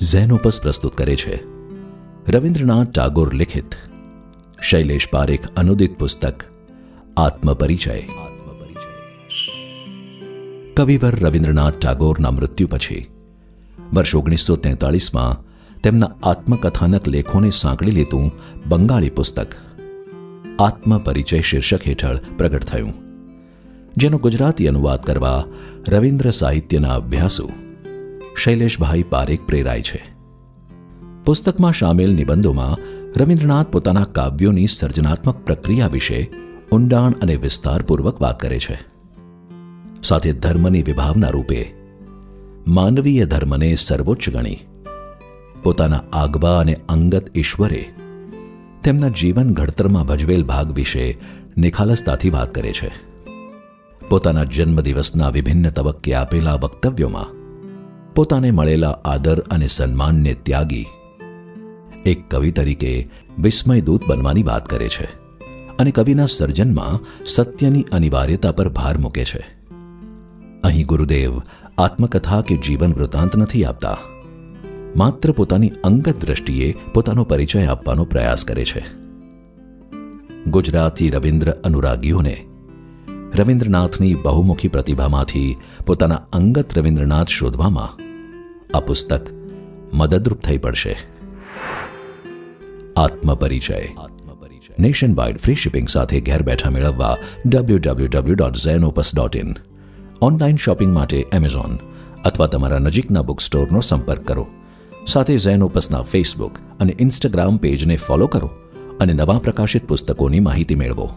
Xenopus પ્રસ્તુત કરે છે. રવિન્દ્રનાથ ટાગોર લિખિત, શૈલેષ પારેખ અનુદિત પુસ્તક, આત્મપરિચય. કવિવર રવિન્દ્રનાથ ટાગોરના મૃત્યુ પછી, વર્ષ ઓગણીસો તેતાળીસમાં તેમના આત્મકથાનક લેખોને સાંકળી લેતું બંગાળી પુસ્તક. આત્મપરિચય શીર્ષક હેઠળ પ્રગટ થયું. જેનો ગુજરાતી અનુવાદ કરવા રવિન્દ્ર સાહિત્યના અભ્યાસુ શૈલેષભાઈ પારેખ પ્રેરાય છે. પુસ્તકમાં સામેલ નિબંધોમાં રવિન્દ્રનાથ પોતાના કાવ્યોની સર્જનાત્મક પ્રક્રિયા વિશે ઊંડાણ અને વિસ્તારપૂર્વક વાત કરે છે. સાથે ધર્મની વિભાવના રૂપે માનવીય ધર્મને સર્વોચ્ચ ગણી. પોતાના આગવા અને અંગત ઈશ્વરે તેમના જીવન ઘડતરમાં ભજવેલ ભાગ વિશે નિખાલસતાથી વાત કરે છે. પોતાના જન્મદિવસના વિભિન્ન તબક્કે આપેલા વક્તવ્યોમાં પોતાને મળેલા આદર અને સન્માનને ત્યાગી. એક કવિ તરીકે વિસ્મયદૂત બનવાની વાત કરે છે અને કવિના સર્જનમાં સત્યની અનિવાર્યતા પર ભાર મૂકે છે. અહીં ગુરુદેવ આત્મકથા કે જીવન વૃત્તાંત નથી આપતા. માત્ર પોતાની અંગત દ્રષ્ટિએ પોતાનો પરિચય આપવાનો પ્રયાસ કરે છે. ગુજરાતી રવિન્દ્ર અનુરાગીઓને રવિન્દ્રનાથની બહુમુખી પ્રતિભામાંથી પોતાના અંગત રવિન્દ્રનાથ શોધવામાં આ પુસ્તક મદદરૂપ થઈ પડશે. આત્મપરિચય. નેશન વાઇડ ફ્રી શિપિંગ સાથે ઘેર બેઠા મેળવવા W W W dot Zenopus dot in online shopping માટે એમેઝોન અથવા તમારા નજીકના બુક સ્ટોરનો સંપર્ક કરો. સાથે ઝેનોપસના ફેસબુક અને ઇન્સ્ટાગ્રામ પેજને ફોલો કરો અને નવા પ્રકાશિત પુસ્તકોની માહિતી મેળવો.